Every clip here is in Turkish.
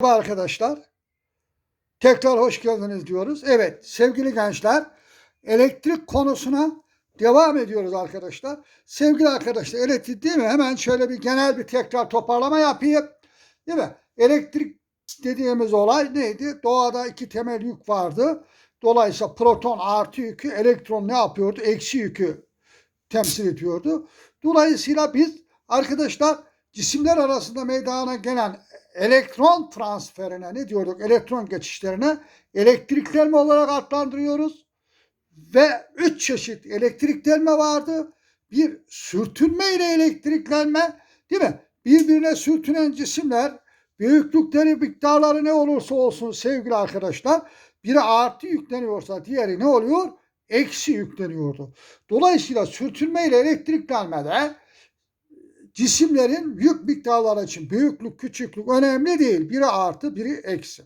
Merhaba arkadaşlar. Tekrar hoş geldiniz diyoruz. Evet sevgili gençler elektrik konusuna devam ediyoruz arkadaşlar. Sevgili arkadaşlar elektrik değil mi? Hemen şöyle bir genel bir tekrar toparlama yapayım. Değil mi? Elektrik dediğimiz olay neydi? Doğada iki temel yük vardı. Dolayısıyla proton artı yükü, elektron ne yapıyordu? Eksi yükü temsil ediyordu. Dolayısıyla biz arkadaşlar cisimler arasında meydana gelen elektron transferine ne diyorduk? Elektron geçişlerine elektriklenme olarak adlandırıyoruz. Ve üç çeşit elektriklenme vardı. Bir sürtünme ile elektriklenme değil mi? Birbirine sürtünen cisimler büyüklükleri miktarları ne olursa olsun sevgili arkadaşlar biri artı yükleniyorsa diğeri ne oluyor? Eksi yükleniyordu. Dolayısıyla sürtünme ile elektriklenmede cisimlerin yük miktarları için büyüklük, küçüklük önemli değil. Biri artı, biri eksi.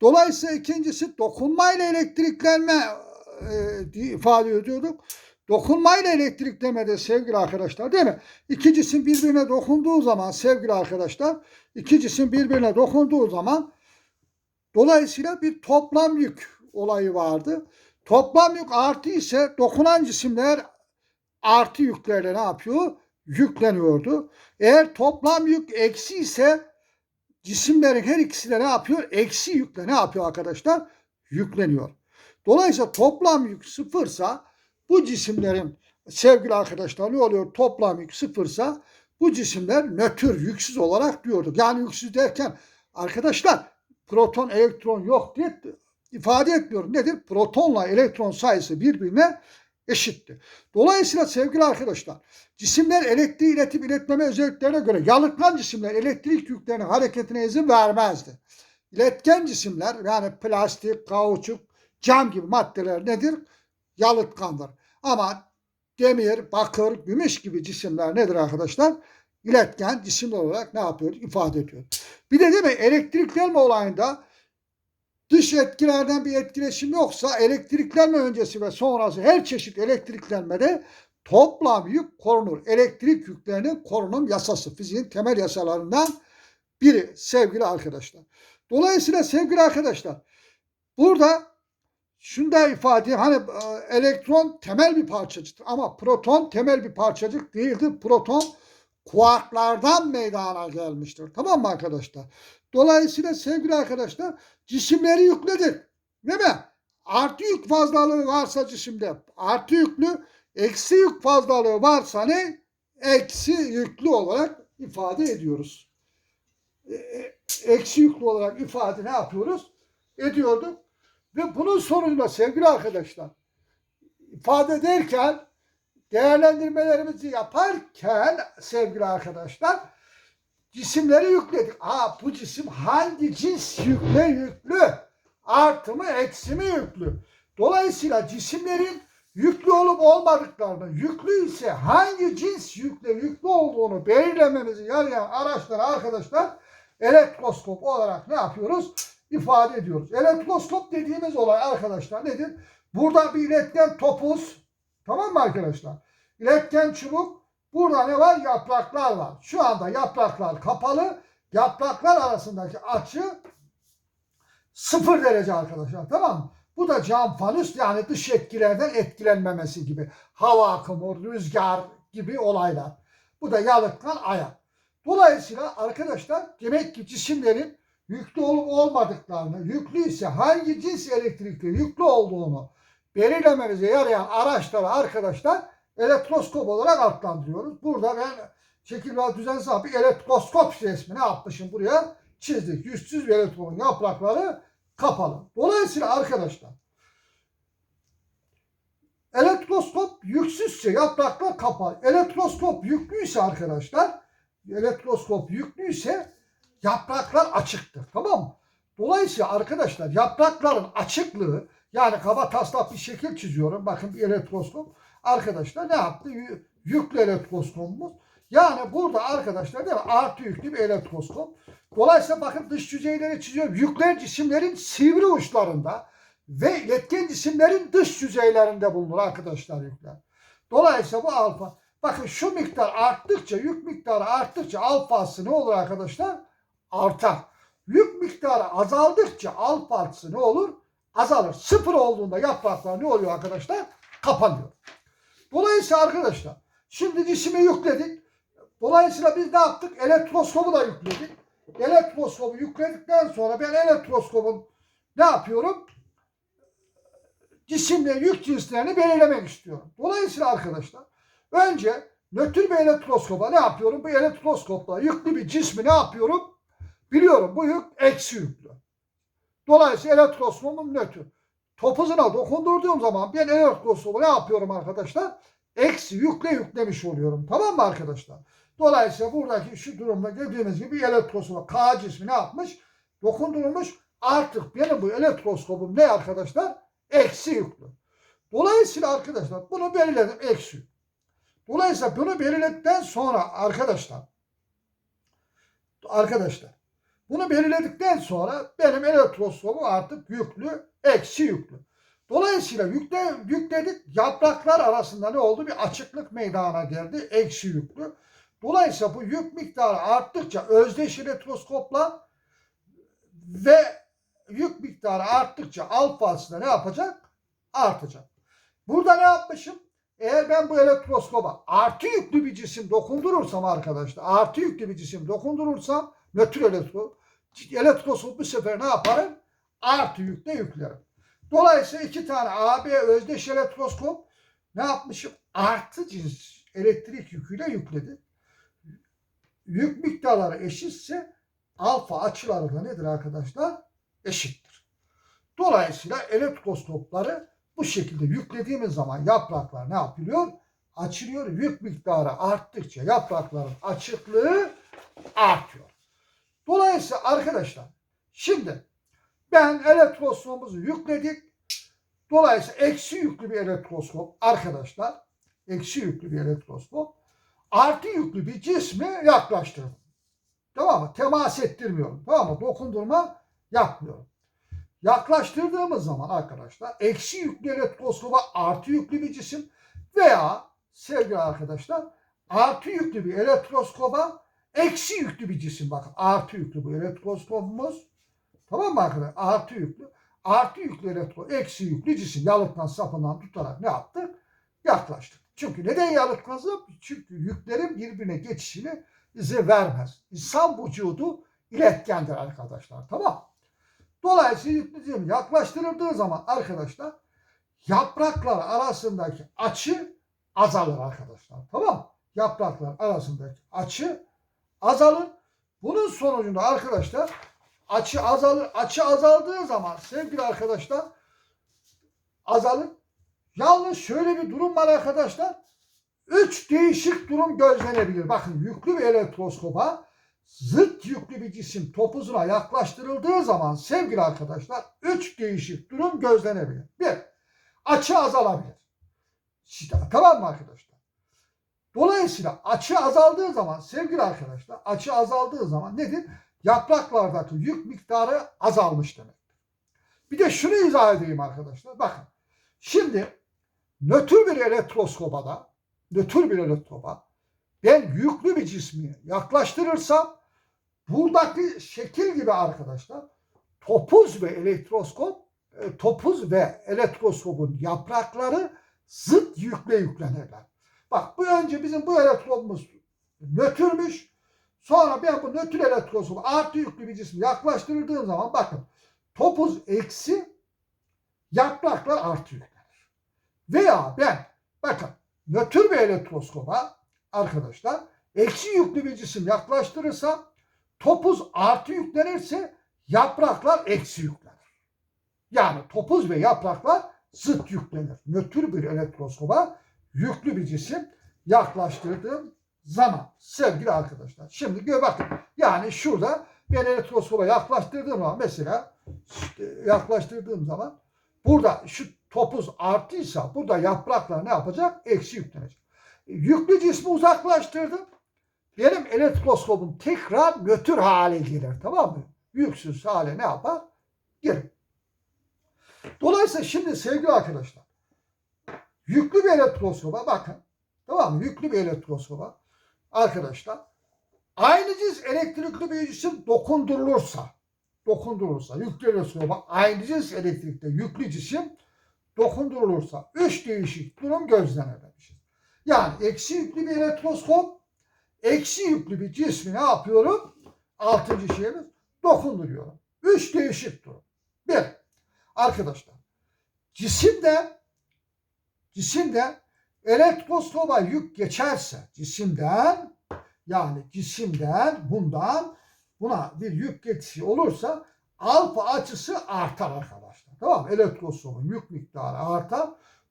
Dolayısıyla ikincisi dokunmayla elektriklenme e, ifade ediyorduk. Dokunmayla elektriklemede sevgili arkadaşlar değil mi? İki cisim birbirine dokunduğu zaman sevgili arkadaşlar iki cisim birbirine dokunduğu zaman dolayısıyla bir toplam yük olayı vardı. Toplam yük artı ise dokunan cisimler artı yüklerle ne yapıyor? Yükleniyordu. Eğer toplam yük eksi ise cisimlerin her ikisi de ne yapıyor? Eksi yükle ne yapıyor arkadaşlar? Yükleniyor. Dolayısıyla toplam yük sıfırsa bu cisimlerin sevgili arkadaşlar ne oluyor? Toplam yük sıfırsa bu cisimler nötr, yüksüz olarak diyorduk. Yani yüksüz derken arkadaşlar proton, elektron yok diye ifade etmiyorum. Nedir? Protonla elektron sayısı birbirine eşitti. Dolayısıyla sevgili arkadaşlar cisimler elektriği iletip iletmeme özelliklerine göre yalıtkan cisimler elektrik yüklerinin hareketine izin vermezdi. İletken cisimler yani plastik, kauçuk, cam gibi maddeler nedir? Yalıtkandır. Ama demir, bakır, gümüş gibi cisimler nedir arkadaşlar? İletken cisimler olarak ne yapıyor? İfade ediyor. Bir de değil mi elektriklenme olayında dış etkilerden bir etkileşim yoksa elektriklenme öncesi ve sonrası her çeşit elektriklenmede toplam yük korunur. Elektrik yüklerinin korunum yasası fiziğin temel yasalarından biri sevgili arkadaşlar. Dolayısıyla sevgili arkadaşlar burada şunu da ifade edeyim. Hani e, elektron temel bir parçacıktır ama proton temel bir parçacık değildir. Proton kuarklardan meydana gelmiştir. Tamam mı arkadaşlar? Dolayısıyla sevgili arkadaşlar cisimleri yükledik. Değil mi? Artı yük fazlalığı varsa cisimde artı yüklü, eksi yük fazlalığı varsa ne? Eksi yüklü olarak ifade ediyoruz. E, e, Eksi yüklü olarak ifade ne yapıyoruz? Ediyorduk. Ve bunun sonunda sevgili arkadaşlar ifade ederken değerlendirmelerimizi yaparken sevgili arkadaşlar cisimleri yükledik. Aa bu cisim hangi cins yükle yüklü? Artı mı eksi mi yüklü? Dolayısıyla cisimlerin yüklü olup olmadıklarını, yüklü ise hangi cins yükle yüklü olduğunu belirlememizi yarayan araçlar arkadaşlar elektroskop olarak ne yapıyoruz? İfade ediyoruz. Elektroskop dediğimiz olay arkadaşlar nedir? Burada bir iletken topuz, tamam mı arkadaşlar? İletken çubuk, Burada ne var? Yapraklar var. Şu anda yapraklar kapalı. Yapraklar arasındaki açı sıfır derece arkadaşlar. Tamam mı? Bu da cam fanüs yani dış etkilerden etkilenmemesi gibi. Hava akımı, rüzgar gibi olaylar. Bu da yalıtkan ayak. Dolayısıyla arkadaşlar demek ki cisimlerin yüklü olup olmadıklarını, yüklü ise hangi cins elektrikli yüklü olduğunu belirlememize yarayan araçları arkadaşlar elektroskop olarak adlandırıyoruz. Burada ben şekil ve düzensiz bir elektroskop resmini yapmışım buraya çizdik. Yüzsüz bir elektronun yaprakları kapalı. Dolayısıyla arkadaşlar elektroskop yüksüzse yapraklar kapalı. Elektroskop yüklüyse arkadaşlar elektroskop yüklüyse yapraklar açıktır. Tamam mı? Dolayısıyla arkadaşlar yaprakların açıklığı yani kaba taslak bir şekil çiziyorum. Bakın bir elektroskop arkadaşlar ne yaptı? Yüklü elektroskopumuz. Yani burada arkadaşlar değil mi? Artı yüklü bir elektroskop. Dolayısıyla bakın dış yüzeyleri çiziyorum. Yükler cisimlerin sivri uçlarında ve iletken cisimlerin dış yüzeylerinde bulunur arkadaşlar yükler. Dolayısıyla bu alfa. Bakın şu miktar arttıkça, yük miktarı arttıkça alfası ne olur arkadaşlar? Artar. Yük miktarı azaldıkça alfa artısı ne olur? Azalır. Sıfır olduğunda yapraklar ne oluyor arkadaşlar? Kapanıyor. Dolayısıyla arkadaşlar şimdi cismi yükledik. Dolayısıyla biz ne yaptık? Elektroskopu da yükledik. Elektroskopu yükledikten sonra ben elektroskopun ne yapıyorum? Cisimle yük cinslerini belirlemek istiyorum. Dolayısıyla arkadaşlar önce nötr bir elektroskopa ne yapıyorum? Bu elektroskopla yüklü bir cismi ne yapıyorum? Biliyorum bu yük eksi yüklü. Dolayısıyla elektroskopum nötr. Topuzuna dokundurduğum zaman ben elektroskopu ne yapıyorum arkadaşlar? Eksi yükle yüklemiş oluyorum. Tamam mı arkadaşlar? Dolayısıyla buradaki şu durumda gördüğünüz gibi bir elektroskopa K cismi ne yapmış? Dokundurulmuş. Artık benim bu elektroskopum ne arkadaşlar? Eksi yüklü. Dolayısıyla arkadaşlar bunu belirledim eksi. Dolayısıyla bunu belirledikten sonra arkadaşlar arkadaşlar bunu belirledikten sonra benim elektroskopum artık yüklü, eksi yüklü. Dolayısıyla yükle, yükledik yapraklar arasında ne oldu? Bir açıklık meydana geldi. Eksi yüklü. Dolayısıyla bu yük miktarı arttıkça özdeş elektroskopla ve yük miktarı arttıkça alfasında ne yapacak? Artacak. Burada ne yapmışım? Eğer ben bu elektroskopa artı yüklü bir cisim dokundurursam arkadaşlar, artı yüklü bir cisim dokundurursam nötr elektroskop, elektroskop bu sefer ne yaparım? Artı yükle yüklerim. Dolayısıyla iki tane AB özdeş elektroskop ne yapmışım? Artı cins elektrik yüküyle yükledi. Yük miktarları eşitse alfa açıları da nedir arkadaşlar? Eşittir. Dolayısıyla elektroskopları bu şekilde yüklediğimiz zaman yapraklar ne yapılıyor? Açılıyor. Yük miktarı arttıkça yaprakların açıklığı artıyor. Dolayısıyla arkadaşlar şimdi ben elektroskopumuzu yükledik. Dolayısıyla eksi yüklü bir elektroskop arkadaşlar. Eksi yüklü bir elektroskop. Artı yüklü bir cismi yaklaştırdım. Tamam mı? Temas ettirmiyorum. Tamam mı? Dokundurma yapmıyorum. Yaklaştırdığımız zaman arkadaşlar eksi yüklü elektroskopa artı yüklü bir cisim veya sevgili arkadaşlar artı yüklü bir elektroskopa eksi yüklü bir cisim. Bakın artı yüklü bu elektroskopumuz. Tamam mı arkadaşlar? Artı yüklü. Artı yüklü elektron, eksi yüklü cisim yalıtkan sapından tutarak ne yaptık? Yaklaştık. Çünkü neden yalıtkanız? Çünkü yüklerin birbirine geçişini izin vermez. İnsan vücudu iletkendir arkadaşlar. Tamam Dolayısıyla yüklü cisim yaklaştırıldığı zaman arkadaşlar yapraklar arasındaki açı azalır arkadaşlar. Tamam Yapraklar arasındaki açı azalır. Bunun sonucunda arkadaşlar açı azalır. Açı azaldığı zaman sevgili arkadaşlar azalır. Yalnız şöyle bir durum var arkadaşlar. Üç değişik durum gözlenebilir. Bakın yüklü bir elektroskopa zıt yüklü bir cisim topuzuna yaklaştırıldığı zaman sevgili arkadaşlar üç değişik durum gözlenebilir. Bir, açı azalabilir. Tamam mı arkadaşlar? Dolayısıyla açı azaldığı zaman sevgili arkadaşlar açı azaldığı zaman nedir? Yapraklardaki yük miktarı azalmış demektir. Bir de şunu izah edeyim arkadaşlar. Bakın şimdi nötr bir elektroskopa da nötr bir elektroba ben yüklü bir cismi yaklaştırırsam buradaki şekil gibi arkadaşlar topuz ve elektroskop e, topuz ve elektroskopun yaprakları zıt yükle yüklenirler. Bak bu önce bizim bu elektronumuz nötrmüş. Sonra ben bu nötr elektroskopu artı yüklü bir cismi yaklaştırdığım zaman bakın topuz eksi yapraklar artı yüklenir. Veya ben bakın nötr bir elektroskopa arkadaşlar eksi yüklü bir cisim yaklaştırırsam topuz artı yüklenirse yapraklar eksi yüklenir. Yani topuz ve yapraklar zıt yüklenir. Nötr bir elektroskopa yüklü bir cisim yaklaştırdığım zaman sevgili arkadaşlar. Şimdi gör bakın yani şurada ben elektroskopa yaklaştırdığım zaman mesela yaklaştırdığım zaman burada şu topuz artıysa burada yapraklar ne yapacak? Eksi yüklenecek. Yüklü cismi uzaklaştırdım. Benim elektroskopum tekrar nötr hale gelir. Tamam mı? Yüksüz hale ne yapar? Gelir. Dolayısıyla şimdi sevgili arkadaşlar yüklü bir elektroskopa bakın. Tamam mı? Yüklü bir elektroskopa arkadaşlar aynı cins elektrikli bir cisim dokundurulursa dokundurulursa, yüklü elektroskoba aynı cins elektrikte yüklü cisim dokundurulursa üç değişik durum gözlenir. Yani eksi yüklü bir elektroskop, eksi yüklü bir cismi ne yapıyorum? Altıncı şeyimiz dokunduruyorum. Üç değişik durum. Bir, arkadaşlar cisimde cisimde elektroskoba yük geçerse cisimden yani cisimden bundan buna bir yük geçişi olursa alfa açısı artar arkadaşlar. Tamam? Elektroskopun yük miktarı artar.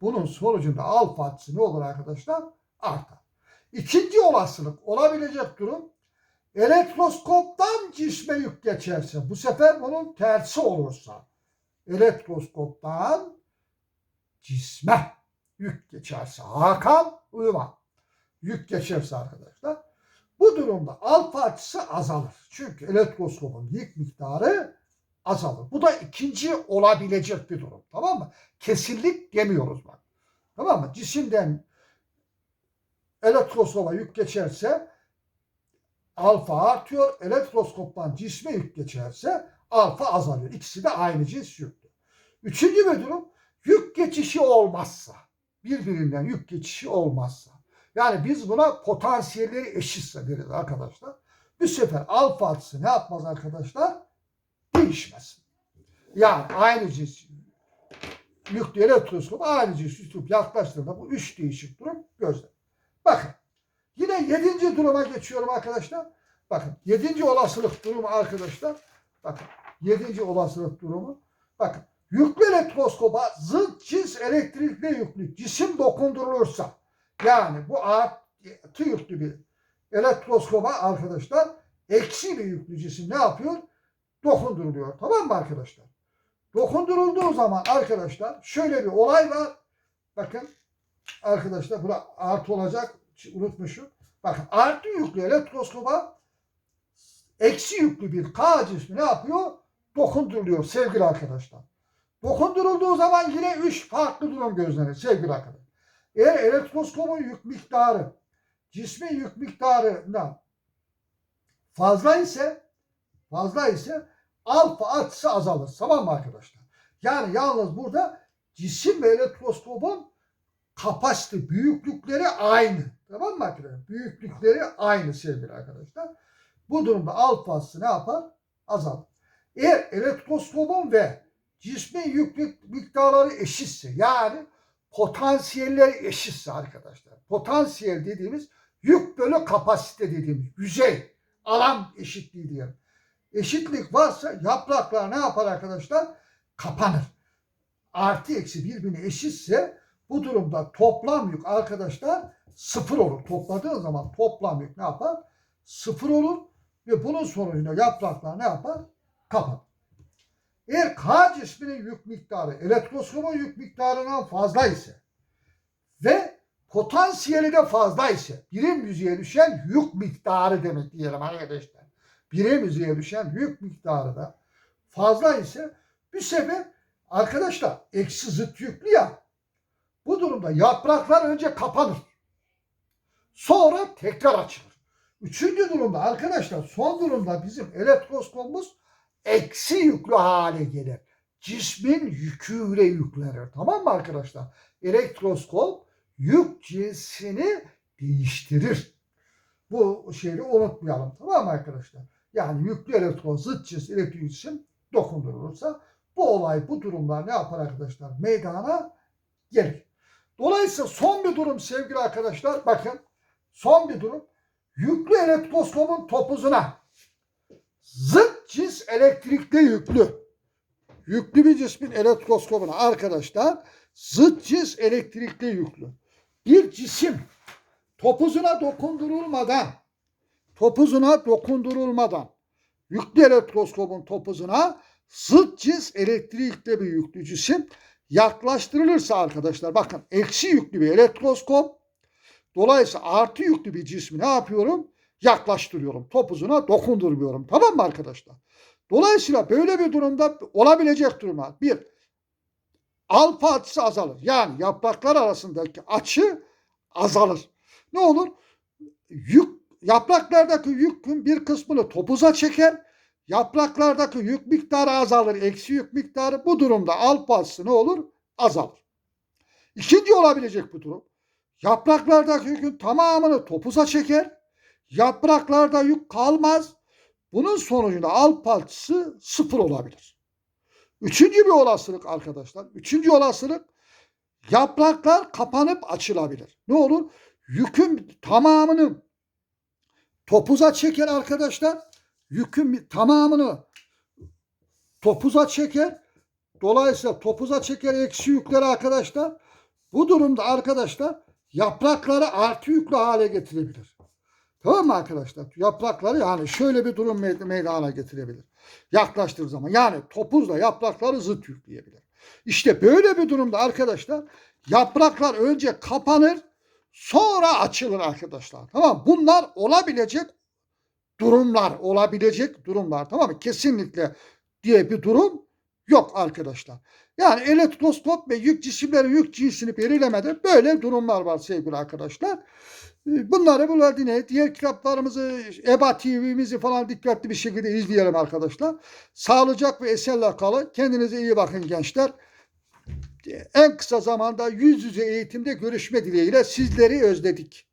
Bunun sonucunda alfa açısı ne olur arkadaşlar? Artar. İkinci olasılık olabilecek durum elektroskoptan cisme yük geçerse bu sefer bunun tersi olursa elektroskoptan cisme yük geçerse Hakan uyuma yük geçerse arkadaşlar bu durumda alfa açısı azalır. Çünkü elektroskopun yük miktarı azalır. Bu da ikinci olabilecek bir durum. Tamam mı? Kesinlik demiyoruz bak. Tamam mı? Cisimden elektroskopa yük geçerse alfa artıyor. Elektroskoptan cisme yük geçerse alfa azalıyor. İkisi de aynı cins yüktür. Üçüncü bir durum yük geçişi olmazsa birbirinden yük geçişi olmazsa yani biz buna potansiyelleri eşitse deriz arkadaşlar. Bu sefer alfa açısı ne yapmaz arkadaşlar? Değişmez. Yani aynı cins yüklü elektroskop aynı cins tutup yaklaştığında bu üç değişik durum gözler. Bakın yine yedinci duruma geçiyorum arkadaşlar. Bakın yedinci olasılık durumu arkadaşlar. Bakın yedinci olasılık durumu. Bakın yüklü elektroskopa zıt cins elektrikli yüklü cisim dokundurulursa yani bu artı yüklü bir elektroskopa arkadaşlar eksi bir yüklü cisim ne yapıyor? Dokunduruluyor. Tamam mı arkadaşlar? Dokundurulduğu zaman arkadaşlar şöyle bir olay var. Bakın arkadaşlar bura artı olacak. Unutmuşum. Bakın artı yüklü elektroskopa eksi yüklü bir K cismi ne yapıyor? Dokunduruluyor sevgili arkadaşlar. Dokundurulduğu zaman yine üç farklı durum gözlenir sevgili arkadaşlar. Eğer elektroskopun yük miktarı cismin yük miktarından fazla ise fazla ise alfa açısı azalır. Tamam mı arkadaşlar? Yani yalnız burada cisim ve elektroskopun kapasite büyüklükleri aynı. Tamam mı arkadaşlar? Büyüklükleri aynı sevgili arkadaşlar. Bu durumda alfa açısı ne yapar? Azalır. Eğer elektroskopun ve cismin yüklük miktarları eşitse yani potansiyeller eşitse arkadaşlar. Potansiyel dediğimiz yük bölü kapasite dediğimiz yüzey, alan eşitliği diyelim. Eşitlik varsa yapraklar ne yapar arkadaşlar? Kapanır. Artı eksi birbirine eşitse bu durumda toplam yük arkadaşlar sıfır olur. Topladığın zaman toplam yük ne yapar? Sıfır olur ve bunun sonucunda yapraklar ne yapar? Kapanır. Eğer K cisminin yük miktarı elektroskopun yük miktarından fazla ise ve potansiyeli de fazla ise birim yüzeye düşen yük miktarı demek diyelim arkadaşlar. Birim yüzeye düşen yük miktarı da fazla ise bir sefer arkadaşlar eksi zıt yüklü ya bu durumda yapraklar önce kapanır. Sonra tekrar açılır. Üçüncü durumda arkadaşlar son durumda bizim elektroskopumuz eksi yüklü hale gelir. Cismin yüküyle yüklenir. Tamam mı arkadaşlar? Elektroskop yük cinsini değiştirir. Bu şeyi unutmayalım. Tamam mı arkadaşlar? Yani yüklü elektron zıt cins elektrik cisim dokundurulursa bu olay bu durumlar ne yapar arkadaşlar? Meydana gelir. Dolayısıyla son bir durum sevgili arkadaşlar. Bakın son bir durum. Yüklü elektroskopun topuzuna zıt cins elektrikli yüklü. Yüklü bir cismin elektroskopuna arkadaşlar zıt cins elektrikli yüklü. Bir cisim topuzuna dokundurulmadan topuzuna dokundurulmadan yüklü elektroskopun topuzuna zıt cins elektrikli bir yüklü cisim yaklaştırılırsa arkadaşlar bakın eksi yüklü bir elektroskop dolayısıyla artı yüklü bir cismi ne yapıyorum? Yaklaştırıyorum. Topuzuna dokundurmuyorum. Tamam mı arkadaşlar? Dolayısıyla böyle bir durumda olabilecek durumlar. Bir, alfa açısı azalır. Yani yapraklar arasındaki açı azalır. Ne olur? Yük, yapraklardaki yükün bir kısmını topuza çeker. Yapraklardaki yük miktarı azalır. Eksi yük miktarı bu durumda alpası ne olur? Azalır. İkinci olabilecek bu durum. Yapraklardaki yükün tamamını topuza çeker. Yapraklarda yük kalmaz. Bunun sonucunda alpası sıfır olabilir. Üçüncü bir olasılık arkadaşlar. Üçüncü olasılık yapraklar kapanıp açılabilir. Ne olur? Yükün tamamını topuza çeker arkadaşlar. Yükün tamamını topuza çeker. Dolayısıyla topuza çeker eksi yükleri arkadaşlar. Bu durumda arkadaşlar yaprakları artı yüklü hale getirebilir. Tamam mı arkadaşlar? Yaprakları yani şöyle bir durum meyd- meydana getirebilir. Yaklaştığı zaman yani topuzla yaprakları zıt yükleyebilir. İşte böyle bir durumda arkadaşlar yapraklar önce kapanır sonra açılır arkadaşlar. Tamam mı? Bunlar olabilecek durumlar, olabilecek durumlar. Tamam mı? Kesinlikle diye bir durum yok arkadaşlar. Yani elektroskop ve yük cisimlerin yük cinsini belirlemede böyle durumlar var sevgili arkadaşlar. Ee, Bunları bunlar dinleyin. Diğer kitaplarımızı, EBA TV'mizi falan dikkatli bir şekilde izleyelim arkadaşlar. Sağlıcak ve esenle kalın. Kendinize iyi bakın gençler. En kısa zamanda yüz yüze eğitimde görüşme dileğiyle sizleri özledik.